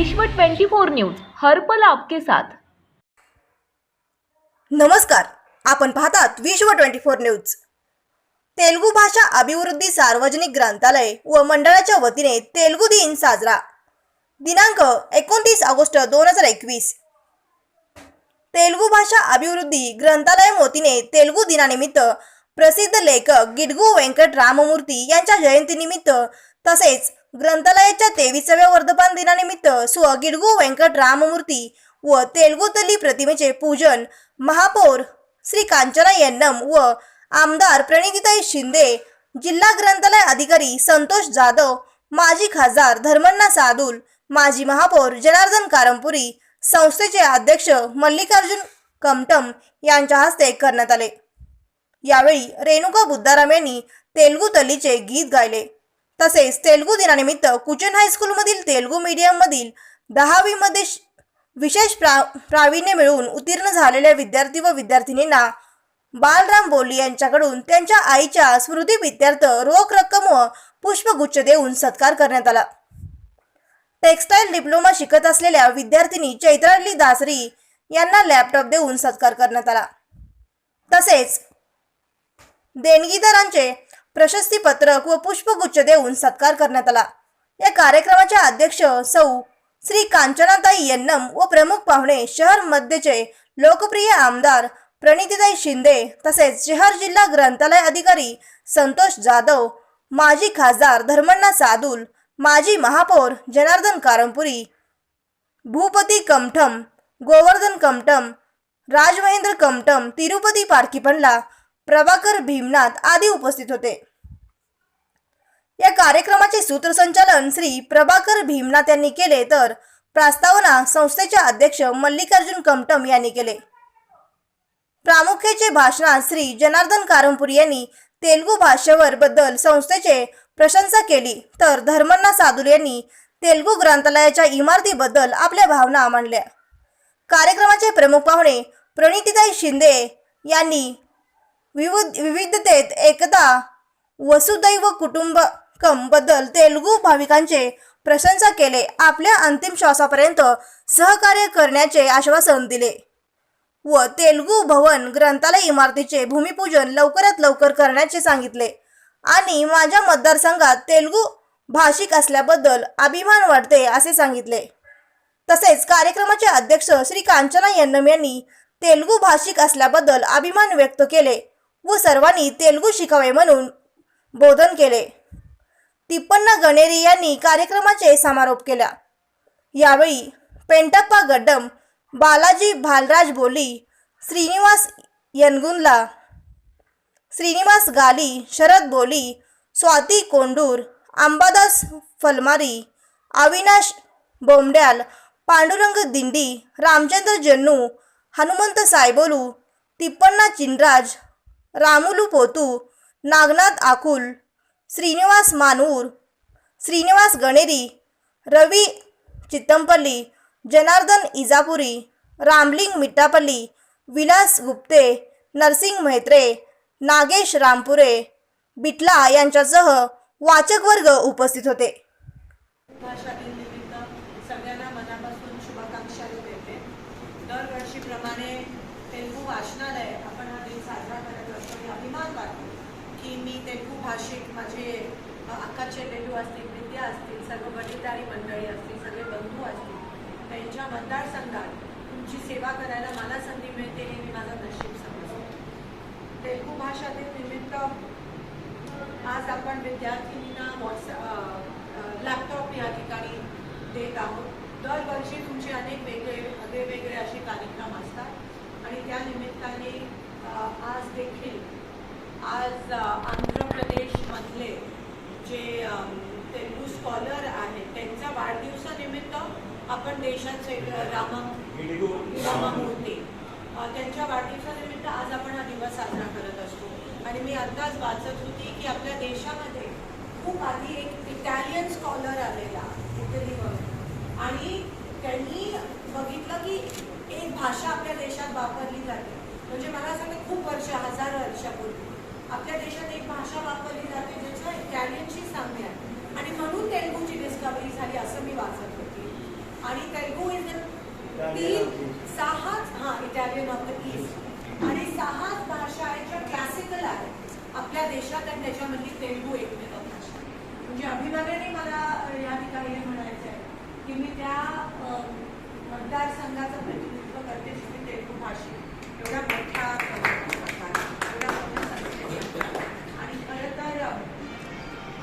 विश्व 24 न्यूज हरपल आपके साथ. नमस्कार आपण पाहतात विश्व ट्वेंटी फोर न्यूज. तेलुगू भाषा अभिवृद्धी सार्वजनिक ग्रंथालय व मंडळाच्या वतीने तेलुगू दिन साजरा. दिनांक एकोणतीस ऑगस्ट दोन हजार एकवीस. तेलुगू भाषा अभिवृद्धी ग्रंथालय मोतीने तेलुगू दिनानिमित्त प्रसिद्ध लेखक गिडगू व्यंकट राममूर्ती यांच्या जयंतीनिमित्त तसेच ग्रंथालयाच्या तेविसाव्या वर्धमान दिनानिमित्त स्व गिडगू व्यंकट राममूर्ती व तेलगुतली प्रतिमेचे पूजन महापौर श्री कांचना यन्नम व आमदार प्रणितिताई शिंदे जिल्हा ग्रंथालय अधिकारी संतोष जाधव माजी खासदार धर्मन्ना सादुल माजी महापौर जनार्दन कारंपुरी संस्थेचे अध्यक्ष मल्लिकार्जुन कमटम यांच्या हस्ते करण्यात आले. यावेळी रेणुका बुद्धाराम यांनी तेलगू तल्लीचे गीत गायले. तसेच तेलुगू दिनानिमित्त कुचन हायस्कूलमधील तेलुगू मीडियममधील दहावीमध्ये श- विशेष प्रा प्रावीण्य मिळवून उत्तीर्ण झालेल्या विद्यार्थी व विद्यार्थिनींना बालराम बोली यांच्याकडून त्यांच्या आईच्या स्मृती विद्यार्थ रोख रक्कम व पुष्पगुच्छ देऊन सत्कार करण्यात आला. टेक्स्टाईल डिप्लोमा शिकत असलेल्या विद्यार्थिनी चैत्राली दासरी यांना लॅपटॉप देऊन सत्कार करण्यात आला. तसेच देणगीदारांचे प्रशस्तीपत्रक व पुष्पगुच्छ देऊन सत्कार करण्यात आला. या कार्यक्रमाचे अध्यक्ष सौ. श्री कांचनाताई यन्नम व प्रमुख पाहुणे शहर मध्यचे लोकप्रिय आमदार प्रणितीताई शिंदे तसेच शहर जिल्हा ग्रंथालय अधिकारी संतोष जाधव माजी खासदार धर्मण्णा सादुल माजी महापौर जनार्दन कारंपुरी भूपती कमठम गोवर्धन कमठम राजमहेंद्र कमठम तिरुपती पारखीपंडला प्रभाकर भीमनाथ आदी उपस्थित होते. या कार्यक्रमाचे सूत्रसंचालन श्री प्रभाकर भीमनाथ यांनी केले तर प्रास्तावना संस्थेचे अध्यक्ष मल्लिकार्जुन कमटम यांनी केले. प्रामुख्याचे भाषणात श्री जनार्दन कारंपुरी यांनी तेलुगू भाषेवर बद्दल संस्थेचे प्रशंसा केली तर धर्मन्ना सादुल यांनी तेलुगू ग्रंथालयाच्या इमारतीबद्दल आपल्या भावना मांडल्या. कार्यक्रमाचे प्रमुख पाहुणे प्रणितीताई शिंदे यांनी विविध विविधतेत एकता वसुदैव कुटुंबकमबद्दल तेलुगू भाविकांचे प्रशंसा केले. आपल्या अंतिम श्वासापर्यंत सहकार्य करण्याचे आश्वासन दिले. व तेलुगू भवन ग्रंथालय इमारतीचे भूमिपूजन लवकरात लवकर करण्याचे सांगितले. आणि माझ्या मतदारसंघात तेलुगू भाषिक असल्याबद्दल अभिमान वाटते असे सांगितले. तसेच कार्यक्रमाचे अध्यक्ष श्री कांचना यन्नम यांनी तेलुगू भाषिक असल्याबद्दल अभिमान व्यक्त केले. व सर्वांनी तेलुगू शिकावे म्हणून बोधन केले. तिप्पन्न गणेरी यांनी कार्यक्रमाचे समारोप केला. यावेळी पेंटप्पा गड्डम बालाजी भालराज बोली श्रीनिवास यनगुनला श्रीनिवास गाली शरद बोली स्वाती कोंडूर अंबादास फलमारी अविनाश बोमड्याल पांडुरंग दिंडी रामचंद्र जन्नू हनुमंत सायबोलू तिप्पन्ना चिनराज रामुलू पोतू नागनाथ आकुल श्रीनिवास मानूर श्रीनिवास गणेरी रवी चित्तंपल्ली जनार्दन इजापुरी रामलिंग मिट्टापल्ली विलास गुप्ते नरसिंग म्हेत्रे नागेश रामपुरे बिटला यांच्यासह वाचक वर्ग उपस्थित होते. भाषा सगळ्यांना मनापासून शुभाकांक्षा देते. दरवर्षीप्रमाणे तेलुगू वाचनालय आपण हा दिन साजरा करत असतो. मी अभिमान वाटतो की मी तेलुगू भाषिक माझे अ, अक्का असतील विद्या असतील सर्व गणितारी मंडळी असतील सगळे बंधू असतील त्यांच्या मतदारसंघात तुमची सेवा करायला मला संधी मिळते हे मी माझं नशीब समजतो. तेलुगू भाषातील निमित्त आज आपण विद्यार्थिनींना व्हॉट्सअप लॅपटॉप या ठिकाणी देत आहोत. दरवर्षी तुमचे अनेक वेगळे वेगवेगळे असे कार्यक्रम असतात. आणि त्या निमित्ताने आज देखील आज आंध्र प्रदेशमधले जे तेलगू तेलुगू स्कॉलर आहेत त्यांच्या वाढदिवसानिमित्त आपण देशाचे अ, राम त्यांच्या वाढदिवसानिमित्त आज आपण हा दिवस साजरा करत असतो. आणि मी आत्ताच वाचत होती की आपल्या देशामध्ये खूप आधी एक इटालियन स्कॉलर आलेला इटलीवर आणि त्यांनी बघितलं की भाषा आपल्या देशात वापरली जाते. म्हणजे मला सांगा खूप वर्ष हजार वर्षापूर्वी आपल्या देशात एक भाषा वापरली जाते ज्याचं इटॅलियनशी साम्य आहे. आणि म्हणून तेलुगूची डिस्कवरी झाली असं मी वाचत होती. आणि तेलगू इज तीन सहाच हां इटालियन ऑफ द ईस्ट आणि सहाच भाषा आहेत ज्या क्लासिकल आहेत आपल्या देशात आणि त्याच्यामधली तेलगू एकमेव भाषा. म्हणजे अभिमानाने मला या ठिकाणी हे म्हणायचं आहे की मी त्या मतदारसंघाचं प्रतिनिधित्व करते जिथे तेलगू भाषिक एवढ्या मोठ्या एवढ्या मोठ्या आणि खरं तर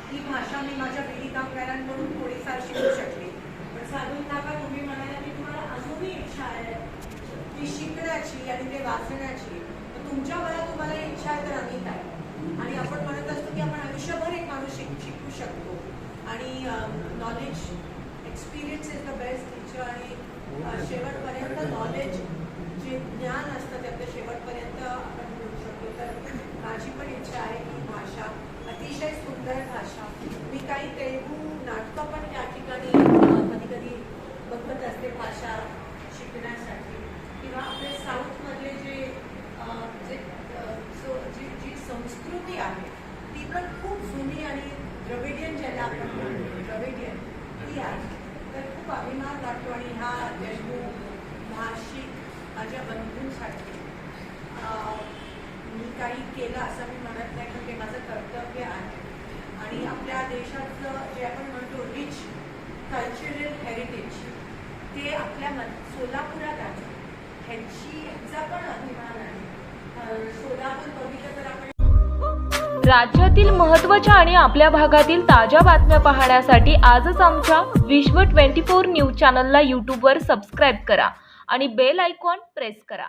ही भाषा मी माझ्या विधी कामगारांकडून थोडीफार शिकू शकले. पण साधून नाका तुम्ही म्हणाला की तुम्हाला अजूनही इच्छा आहे. ती शिकण्याची आणि ते वाचण्याची. तर तुमच्या मनात तुम्हाला इच्छा आहे तर आम्ही काय? आणि आपण म्हणत असतो की आपण आयुष्यभर एक माणूस शिक शिकू शकतो. आणि knowledge experience is the best teacher आणि शेवटपर्यंत नॉलेज जे ज्ञान असतं त्यातलं शेवटपर्यंत आपण मिळू शकतो. तर माझी पण इच्छा आहे की भाषा अतिशय सुंदर भाषा. मी काही तेलगू नाटकं पण त्या ठिकाणी कधी कधी बघत असते भाषा शिकण्यासाठी. किंवा आपले साऊथमधले जे जे जी जी संस्कृती आहे ती पण खूप जुनी आणि द्रविडियन ज्याला आपण म्हणतो द्रविडियन ती आहे तर खूप अभिमान वाटतो आणि ह्या तेलगू भाषिक माझ्या बंधूंसाठी अं, मी काही केलं असं मी म्हणत नाही पण ते माझं कर्तव्य आहे. आणि आपल्या देशातलं जे आपण म्हणतो रिच कल्चरल हेरिटेज ते आपल्या मध सोलापुरात आहे. ह्यांची ह्यांचा पण अभिमान आहे. सोलापूर बघितलं तर आपण राज्यातील महत्त्वाच्या आणि आपल्या भागातील ताज्या बातम्या पाहण्यासाठी आजच आमच्या विश्व ट्वेंटी फोर न्यूज चॅनलला यूट्यूबवर सबस्क्राईब करा आणि बेल आयकॉन प्रेस करा.